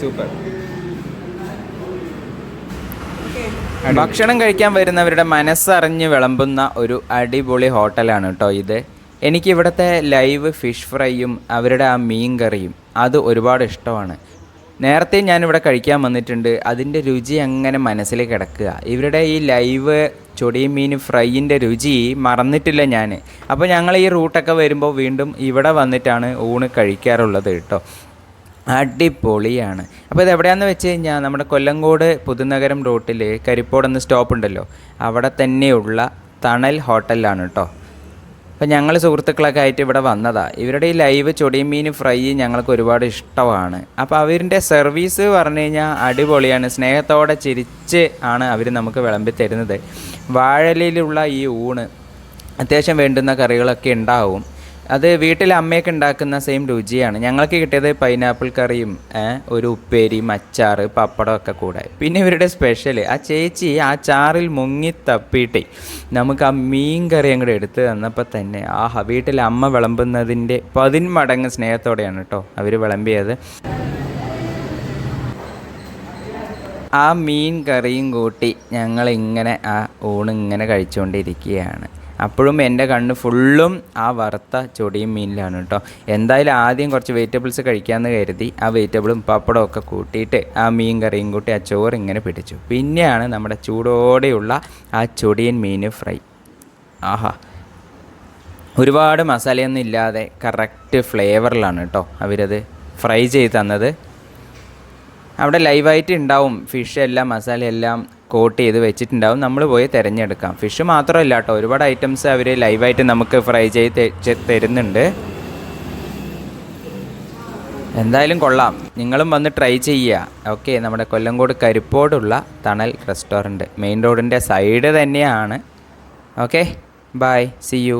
Super. Okay. ഭക്ഷണം കഴിക്കാൻ വരുന്നവരുടെ മനസ്സറിഞ്ഞ് വിളമ്പുന്ന ഒരു അടിപൊളി ഹോട്ടലാണ് കേട്ടോ ഇത്. എനിക്ക് ഇവിടുത്തെ ലൈവ് ഫിഷ് ഫ്രൈയും അവരുടെ ആ മീൻ കറിയും അത് ഒരുപാട് ഇഷ്ടമാണ്. നേരത്തെ ഞാനിവിടെ കഴിക്കാൻ വന്നിട്ടുണ്ട്. അതിന്റെ രുചി അങ്ങനെ മനസ്സിൽ കിടക്കുക. ഇവരുടെ ഈ ലൈവ് ചൊടിയും മീൻ ഫ്രൈയിന്റെ രുചി മറന്നിട്ടില്ല ഞാൻ. അപ്പോൾ ഞങ്ങൾ ഈ റൂട്ടൊക്കെ വരുമ്പോൾ വീണ്ടും ഇവിടെ വന്നിട്ടാണ് ഊണ് കഴിക്കാറുള്ളത് കേട്ടോ. അടിപൊളിയാണ്. അപ്പോൾ ഇത് എവിടെയാണെന്ന് വെച്ച് കഴിഞ്ഞാൽ നമ്മുടെ കൊല്ലങ്കോട് പുതുനഗരം റൂട്ടിൽ കരിപ്പോടെന്ന് സ്റ്റോപ്പ് ഉണ്ടല്ലോ. അവിടെ തന്നെയുള്ള തണൽ ഹോട്ടലാണ് കേട്ടോ. അപ്പോൾ ഞങ്ങൾ സുഹൃത്തുക്കളൊക്കെ ആയിട്ട് ഇവിടെ വന്നതാണ് ഇവരുടെ ഈ ലൈവ് ചൊടിയും ഫ്രൈ ഞങ്ങൾക്ക് ഒരുപാട് ഇഷ്ടമാണ്. അപ്പോൾ അവരിന്റെ സർവീസ് പറഞ്ഞു കഴിഞ്ഞാൽ അടിപൊളിയാണ്. സ്നേഹത്തോടെ ചിരിച്ച് ആണ് അവർ നമുക്ക് വിളമ്പി തരുന്നത്. വാഴലിലുള്ള ഈ ഊണ് അത്യാവശ്യം വേണ്ടുന്ന കറികളൊക്കെ ഉണ്ടാവും. അത് വീട്ടിൽ അമ്മയൊക്കെ ഉണ്ടാക്കുന്ന സെയിം രുചിയാണ്. ഞങ്ങൾക്ക് കിട്ടിയത് പൈനാപ്പിൾ കറിയും ഒരു ഉപ്പേരിയും അച്ചാറ് പപ്പടം ഒക്കെ കൂടെ. പിന്നെ ഇവരുടെ സ്പെഷ്യൽ ആ ചേച്ചി ആ ചാറിൽ മുങ്ങി തപ്പിയിട്ടേ നമുക്ക് ആ മീൻ കറി അങ്ങോട്ട് എടുത്ത് തന്നപ്പോൾ തന്നെ ആ വീട്ടിൽ അമ്മ വിളമ്പുന്നതിന്റെ പതിന്മടങ്ങ് സ്നേഹത്തോടെയാണ് കേട്ടോ അവർ വിളമ്പിയത്. ആ മീൻ കറിയും കൂട്ടി ഞങ്ങൾ ഇങ്ങനെ ആ ഊണ് ഇങ്ങനെ കഴിച്ചുകൊണ്ടിരിക്കുകയാണ്. അപ്പോഴും എന്റെ കണ്ണ് ഫുള്ളും ആ വറുത്ത ചൊടിയും മീനിലാണ് കേട്ടോ. എന്തായാലും ആദ്യം കുറച്ച് വെജിറ്റബിൾസ് കഴിക്കാമെന്ന് കരുതി ആ വെജിറ്റബിളും പപ്പടവും ഒക്കെ കൂട്ടിയിട്ട് ആ മീൻ കറിയും കൂട്ടി ആ ചോറ് ഇങ്ങനെ പിടിച്ചു. പിന്നെയാണ് നമ്മുടെ ചൂടോടെയുള്ള ആ ചൊടിയൻ മീൻ ഫ്രൈ. ആഹാ. ഒരുപാട് മസാലയൊന്നും ഇല്ലാതെ കറക്റ്റ് ഫ്ലേവറിലാണ് കേട്ടോ അവരത് ഫ്രൈ ചെയ്ത് തന്നത്. അവിടെ ലൈവായിട്ട് ഉണ്ടാവും ഫിഷ് എല്ലാം മസാല എല്ലാം കോട്ട് ചെയ്ത് വെച്ചിട്ടുണ്ടാവും. നമ്മൾ പോയി തിരഞ്ഞെടുക്കാം. ഫിഷ് മാത്രമല്ല കേട്ടോ. ഒരുപാട് ഐറ്റംസ് അവർ ലൈവായിട്ട് നമുക്ക് ഫ്രൈ ചെയ്ത് തരുന്നുണ്ട്. എന്തായാലും കൊള്ളാം. നിങ്ങളും വന്ന് ട്രൈ ചെയ്യുക ഓക്കെ നമ്മുടെ കൊല്ലങ്കോട് കരിപ്പോടുള്ള തണൽ റെസ്റ്റോറന്റ് മെയിൻ റോഡിന്റെ സൈഡ് തന്നെയാണ്. Okay bye see you